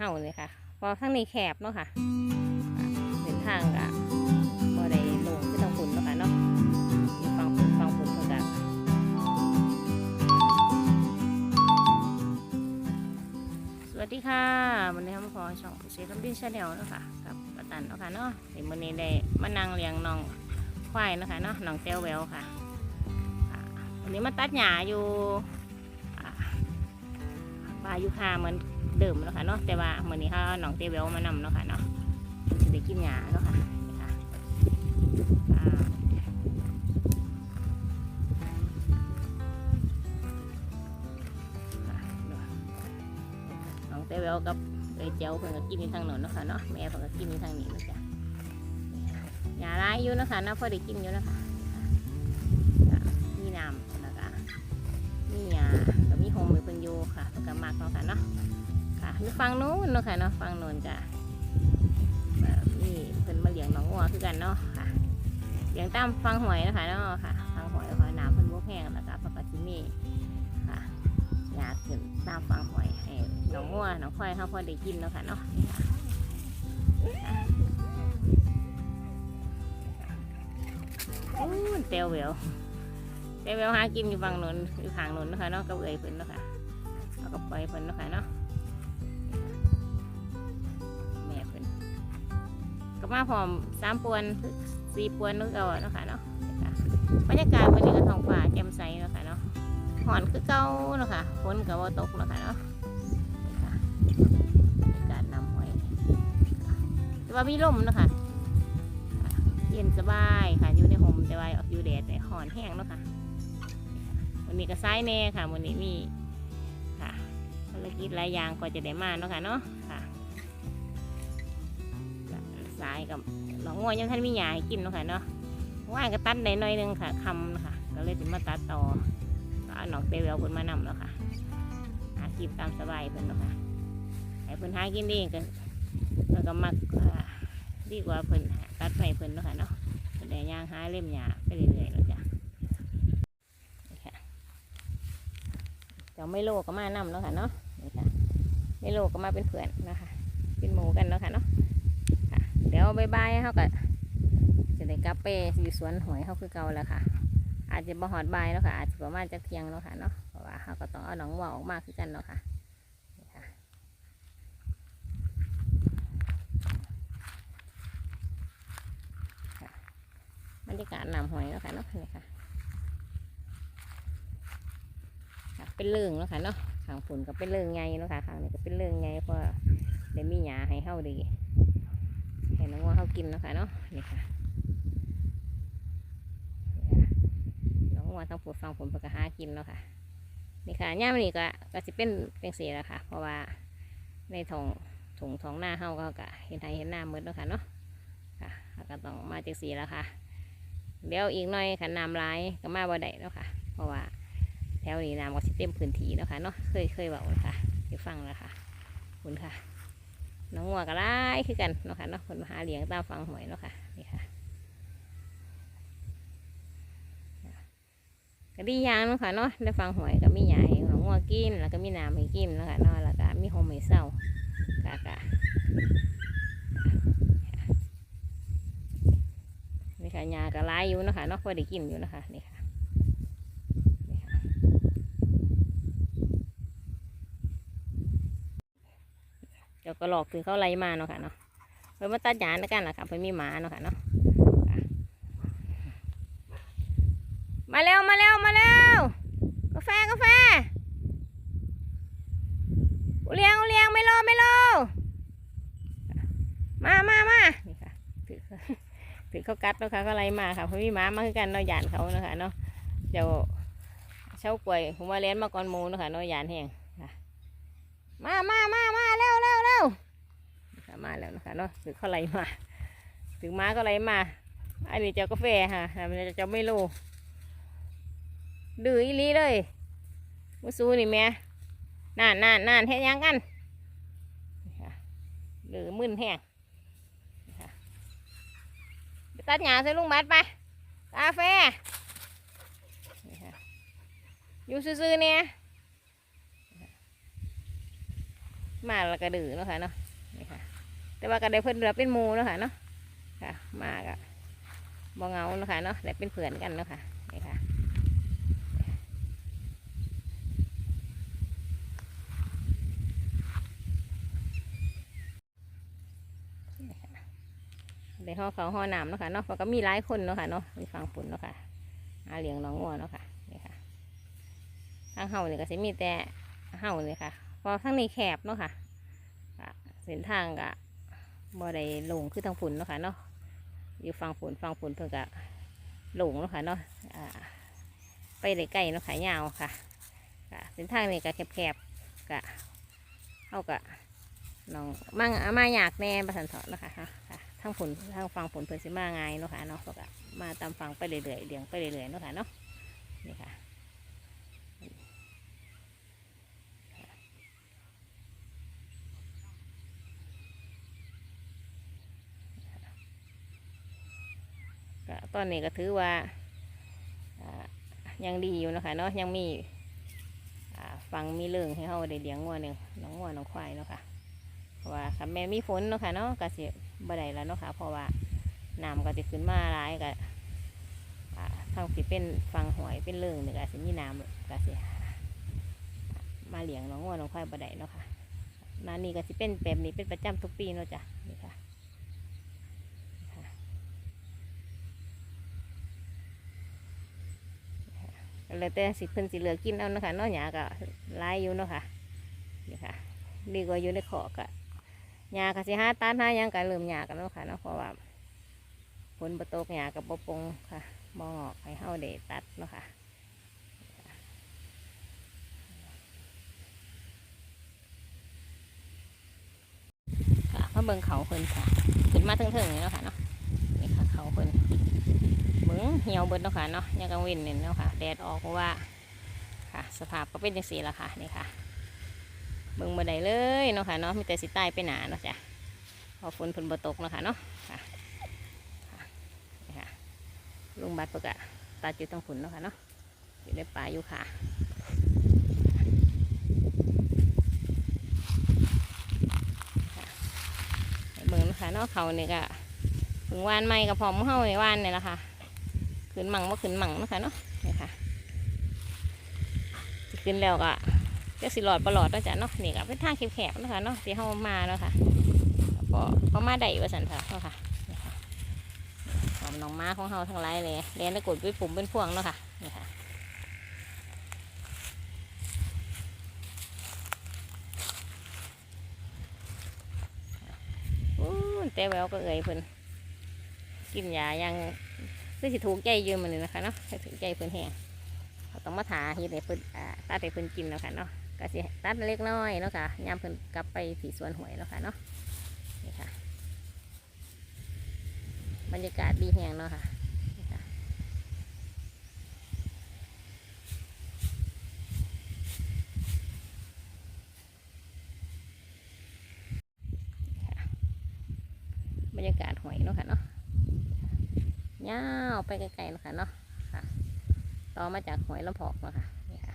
เฮาเลยค่ะพอข้างในแคบเนาะค่ะเป็นทางกะบ่ได้ลงขึ้นทางฝุ่นเนาะค่ะเนาะมีฟังฝุ่นฟังฝุ่นเพิ่นกะสวัสดีค่ะวันนี้มาพอช่องผู้เชฟคำบินชาแนลเนาะค่ะกับปะตันเนาะค่ะเนาะเห็นมือนี้ได้มานั่งเลี้ยงน้องควายเนาะค่ะเนาะน้องเต้วแววค่ะวันนี้มาตัดหญ้าอยู่อ่าป่ายุคาเหมือน เดิมแล้วค่ะเนาะแต่ว่าเหมือนนี้เขาเอาหนองเตเวลมานำเนาะค่ะเนาะจะได้กินหญ้าเนาะค่ะนี่ค่ะอ่าค่ะเนาะหนองเตเวลกับเอเจียวเพิ่นก็กินอยู่ทางโน้นเนาะค่ะเนาะแม่เพิ่นก็กินอยู่ทางนี้เนาะจ้ะหญ้าร้ายอยู่เนาะค่ะเนาะพอได้กินอยู่เนาะค่ะนี่ค่ะมีน้ำแล้วก็มีหญ้าก็มีโฮมมือเพิ่นอยู่ค่ะเพิ่นก็มักเนาะค่ะเนาะ ค่ะฟังนู้นเนาะค่ะเนาะฟังนู้นจะนี่เพิ่นมาเลี้ยงน้องงัวคือกันเนาะค่ะเลี้ยงตามฟังหอยเนาะคะเนาะค่ะฟังหอยหอยน้ำเพิ่นบกแห้งแล้วก็ปกติมีค่ะอยากขึ้นตามฟังหอยให้น้องงัวน้องควายเขาพอได้กินเนาะค่ะเนาะอู้เตียวเวลเตียวเวลหากินอยู่ฝั่งนู้นอยู่ข้างนู้นเนาะค่ะเนาะกับเอ่ยเพิ่นเนาะค่ะก็ปล่อยเพิ่นเนาะค่ะเนาะ มาพร้อมสามปวนสี่ปวนนึกเอาเนาะค่ะเนาะบรรยากาศวันนี้ก็ท้องฟ้าแจ่มใสเนาะค่ะเนาะหอนคือเก่าเนาะค่ะฝนก็บ่ตกเนาะค่ะเนาะบรรยากาศน้ำห้อยแต่ว่ามีลมเนาะค่ะเย็นสบายค่ะอยู่ในห่มแต่ว่าอยู่แดดแต่หอนแห้งเนาะคะนี่ค่ะวันนี้ก็ซ้ายแน่ค่ะวันนี้มีค่ะภารกิจหลายอย่างก็จะได้มาเนาะค่ะเนาะ ค่ะสายกับหนองงัวยังท่านมีหยาให้กินเนาะค่ะเนาะว่านก็ตัดได้หน่อยหนึงค่ะคำนะคะก็เลยถึงมาตัดต่อก็เอาหนองเตเวลเพิ่นมานำเนาะค่ะหากินตามสบายเพิ่นเนาะค่ะให้เพิ่นหากินเองก็เพิ่นก็มักอ่าดีกว่าเพิ่นหาตัดไปเพิ่นเนาะค่ะเนาะเพิ่นได้ย่างหาเล่มหยาไปเรื่อยๆเนาะจ้ะนี่ค่ะเจ้าไม่โลก็มานำเนาะค่ะเนาะนี่ค่ะไม่โลก็มาเป็นเพื่อนนะคะ เป็นหมูกันเนาะค่ะเนาะ ดี๋ยวบายบายเขาก็จะได้กลับไปอยู่สวนหอยเขาคือเก่าแล้วค่ะ อาจจะบ่หอดบายแล้วค่ะ อาจจะประมาณจะเที่ยงแล้วค่ะเนาะเพราะว่าเขาก็ต้องเอาหนองวัวออกมาคือกันเนาะค่ะนี่ค่ะค่ะบรรยากาศน้ำหอยแล้วค่ะเนาะนี่ค่ะเป็นเรื่องแล้วค่ะเนาะขางฝุ่นก็เป็นเรื่องไงเนาะค่ะขางนี้ก็เป็นเรื่องไงเพราะว่าได้มีหยาให้เฮาดี น้องว่าเขากินเนาะคะเนาะนี่ค่ะน้องว่าต้องปลูดฟังผลประกาหากินเนาะค่ะนี่ค่ะย่ามนี่ก็ก็สิเป็นเป็นสีแล้วค่ะ เพราะว่าในถงถุงท้องหน้าเฮาก็กะเห็นไทยเห็นหน้ามืดเนาะค่ะเนาะค่ะก็ต้องมาจากสีแล้วค่ะเดี๋ยวอีกหน่อยค่ะน้ำร้ายก็มาบ่ได้เนาะค่ะ เพราะว่าแถวนี้น้ำก็สิเต็มพื้นที่เนาะค่ะเนาะเคยเคยบอกเลยค่ะเดี๋ยวฟังแล้วค่ะคุณค่ะ น้องงัวก็ร้คือกันเนาะค่ะเนาะคนมาหาเลี้ยงตามฟังหอยเนาะค่ะนี่ค่ะก็ดีอย่างเนาะค่ะเนาะได้ฟังหอยก็มีให้น้องงัวกินแล้วก็มีน้ำให้กินเนาะค่ะเนาะแล้วก็มีโฮมให้เศร้ากะกะนี่ค่ะหญ้าก็ร้ายอยู่เนาะค่ะเนาะพอได้กินอยู่เนาะค่ะนี่ค่ะนี่ค่ะ เดี๋ยวก็หลอกคือเขาไล่มาเนาะค่ะเนาะเพิ่นมาตัดหญ้าแล้วกันล่ะค่ะเพิ่นมีหมาเนาะค่ะเนาะมาเร็วมาเร็วมาเร็วกาแฟกาแฟอุเลียงอุเลียงไม่รอไม่รอมามามานี่ค่ะถือถือเขากัดเนาะค่ะเขาไล่มาค่ะเพิ่นมีหมามาคือกันเนาะหยานเขาเนาะค่ะเนาะเดี๋ยวเช่ากล้วยผมว่าเลี้ยนมาก่อนมูเนาะค่ะเนาะหยานแห้ง มามามามาเร็วเร็วเร็วมาแล้วนะคะเนาะถึงเขาไหลมาถึงม้าก็ไหลมา อันนี้เจ้ากาแฟค่ะอันนี้จ้าไม่รู้ดื้ออีลีเลยมุสูนี่แม่นานนานนานเฮ็ดยังกันนี่ค่ะดื้อมึนแห้งตัดหญ้าใส่ลุงบัดไปกาแฟอยู่ซื่อๆเนี่ย มาแล้วก็ดื้อเนาะค่ะเนาะนี่ค่ะ แต่ว่าก็ได้เพิ่นเหลือเป็นมูเนาะค่ะเนาะค่ะ มาก็บ่เงาเนาะค่ะเนาะได้เป็นเพื่อนกันเนาะค่ะนี่ค่ะได้ห่อเขาห่อน้ำเนาะค่ะเนาะเพราะก็มีหลายคนเนาะค่ะเนาะมีฟังปุ่นเนาะค่ะหาเลี้ยงน้องงัวเนาะค่ะนี่ค่ะทางเฮาเนี่ยก็สิมีแต่เฮาเลยค่ะ พอทั้งในแคบเนาะค่ะก็เส้นทางก็บ่ได้ลงคือทางฝุ่นเนาะค่ะเนาะอยู่ฟังฝุ่นฟังฝุ่นเพิ่นก็ลงเนาะค่ะเนาะไปได้ไกล้เนาะค่ะยาวค่ะก็เส้นทางนี้ก็แคบๆก็เฮาก็น้องมั่งอามาอยากแน่ประสันเถาะเนาะค่ะค่ะทางผลทางฟังผลเพิ่นสิมาไงเนาะค่ะเนาะเขาก็มาตามฟังไปเรื่อยๆเลี้ยงไปเรื่อยๆเนาะค่ะเนาะนี่ค่ะก็ ตอนนี้ก็ถือว่ายังดีอยู่นะคะเนาะยังมีฟังมีเรื่องให้เขาได้เลี้ยงงัวหนึ่งน้องงัวน้องควายเนาะค่ะเพราะว่าคันแม่มีฝนเนาะค่ะเนาะก็สิบ่ได้แล้วเนาะค่ะเพราะว่าน้ำก็จะขึ้นมาหลายก็อ่าทางสิเป็นฟังหวยเป็นเรื่องนี่ก็สิมีน้ำก็สิมาเลี้ยงน้องงัวน้องควายบ่ได้เนาะค่ะนานี่ก็สิเป็นแบบนี้เป็นประจำทุกปีเนาะจ้ะนี่คะค่ะก็ แล้วแต่สิเพิ่นสิเหลือกินเอานะคะเนาะหยาก็หลายอยู่เนาะค่ะนี่ค่ะดีกว่าอยู่ในขอกะหญ้าก็สิหาตานหายังก็เริ่มหญ้ากันแล้วค่ะเนาะเพราะว่าฝนบ่ตกหญ้าก็บ่ปงค่ะบ่งอกให้เฮาได้ตัดเนาะค่ะค่ะมาเบิ่งเขาเพิ่นค่ะขึ้นมาเทิงๆนี่เนาะค่ะเนาะนี่ค่ะเขาเพิ่น เบิ่งเหี่ยวเบิดเนาะค่ะเนาะยังกังเว้นนี่เนาะค่ะแดดออกเพราะว่าค่ะ สภาพก็เป็นจังซี่ล่ะค่ะนี่ค่ะเบิ่งบ่ได้เลยเนาะค่ะเนาะมีแต่สิใต้ไปหนาเนาะจ้ะพอฝนเพิ่นบ่ตกเนาะค่ะเนาะค่ะนี่ค่ะลุงบัดเพิ่นก็ตัดอยู่ตรงฝุ่นเนาะค่ะเนาะอยู่ในป่าอยู่ค่ะเบิ่งเนาะค่ะเนาะเขาเนี่ยก็ถึงวานใหม่กับพร้อมเฮาในวานเนี่แหละค่ะ ขึ้นมั่งว่าขึ้นมั่งนะคะเนาะนี่ค่ะขึ้นแล้วก็จะสิหลอดปลอดนะจ้ะเนาะนี่ก็เป็นทางแคบๆนะคะเนาะที่เฮามาเนาะค่ะก็ก็มาได้ว่าสันเถอะเนาะค่ะหอมน้องม้าของเฮาทั้งหลายเลยเรียนตะกุดไปปุ่มเป็นพวงเนาะค่ะนี่ค่ะแต่แววก็เอ่ยเพิ่นกินยายัง คือสิถูกใจเยอะมันเลยนะคะเนาะให้ถูกใจเพิ่นแห้งเขาต้องมาถาเฮ็ดให้เพิ่นอ่าตัดให้เพิ่นกินเนาะค่ะเนาะก็สิตัดเล็กน้อยเนาะค่ะยามเพิ่นกลับไปที่สวนหวยเนาะค่ะเนาะนี่ค่ะ บรรยากาศดีแหงเนาะค่ะนี่ค่ะนี่ค่ะบรรยากาศหวยเนาะค่ะเนาะ ยาวไปไกลๆนะคะเนาะต่อมาจากหอยลำพอกนาะค่ะนี่ค่ะ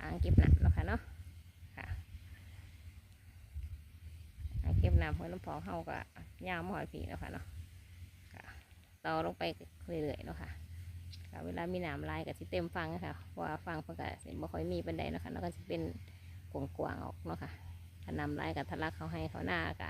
อ่างเก็บน้ำนะคะเนาะค่ะอ่างเก็บน้ำหอยลำพอกเฮาก็ยาวมาหอยผีนะค่ะเนาะค่ะต่อลงไปเรื่อยๆเนาะค่ะค่ะเวลามีน้ำลายก็สิเต็มฟังค่ะเพราะว่าฟังเพิ่นก็สิบ่ค่อยมีปันใดเนาะคะแล้วก็สิเป็นกวางๆออกเนาะค่ะถ้าน้ำลายกับทะลักเขาให้เขาหน้าก็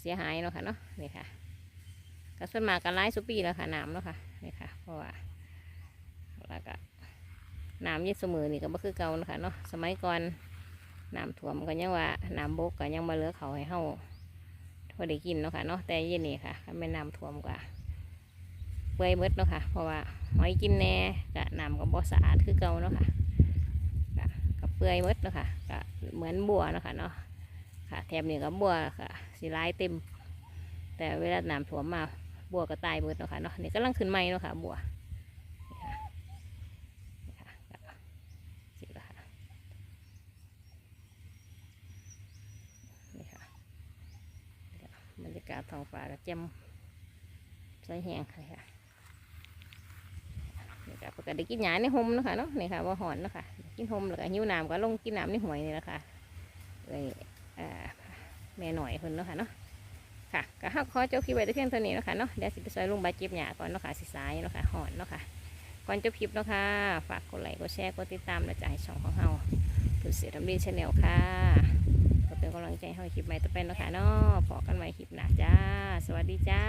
เสียหายเนาะค่ะเนาะนี่ค่ะ ก็ส่วนมากก็ไล่สุปีแล้วค่ะน้ำเนาะค่ะนี่ค่ะ เพราะว่าแล้วก็น้ำยี่สมอนี่ก็บ่คือเก่านะคะเนาะสมัยก่อนน้ำท่วมก็ยังว่าน้ำบกก็ยังมาเลือเขาให้เฮาพอได้กินเนาะค่ะเนาะแต่เย็นนี่ค่ะถ้าไม่น้ำท่วมก็เปื่อยหมดเนาะค่ะเพราะว่าหอยกินแน่ก็น้ำก็บ่สะอาดคือเก่าเนาะค่ะก็ก็เปื่อยหมดเนาะค่ะก็เหมือนบัวเนาะค่ะเนาะค่ะแถบนี้ก็บัวค่ะสีลายเต็ม แต่เวลาน้ำท่วมมา บัวก็ตายเบิดเนาะค่ะเนาะนี่กำลังขึ้นใหม่เนาะค่ะบัวนี่ค่ะบรรยากาศท้องฟ้าก็แจ่มใสแห้งค่ะค่ะนี่ค่ะปกติกินหญ้าในห่มเนาะค่ะเนาะนี่ค่ะว่าหอนเนาะค่ะกินห่มแล้วก็หิวน้ำก็ลงกินน้ำในห้วยนี่แหละค่ะเอ้ยแม่หน่อยเพิ่นเนาะค่ะเนาะ ค่ะก็ห้าขอเจ้าคิวไว้แต่เพียงเท่านี้นะคะเนาะเดี๋ยวสิไปซอยลุงบาเจ็บหยาก่อนเนาะค่ะสิสายเนาะค่ะหอนเนาะค่ะก่อนจบคลิปเนาะค่ะฝากกดไลค์กดแชร์กดติดตามและจ่ายช่องของเฮาผู้เสียดำดีชาแนลค่ะก็เป็นกำลังใจให้คลิปใหม่ต่อไปเนาะค่ะเนาะพอกันใหม่คลิปหน้าจ้า สวัสดีจ้า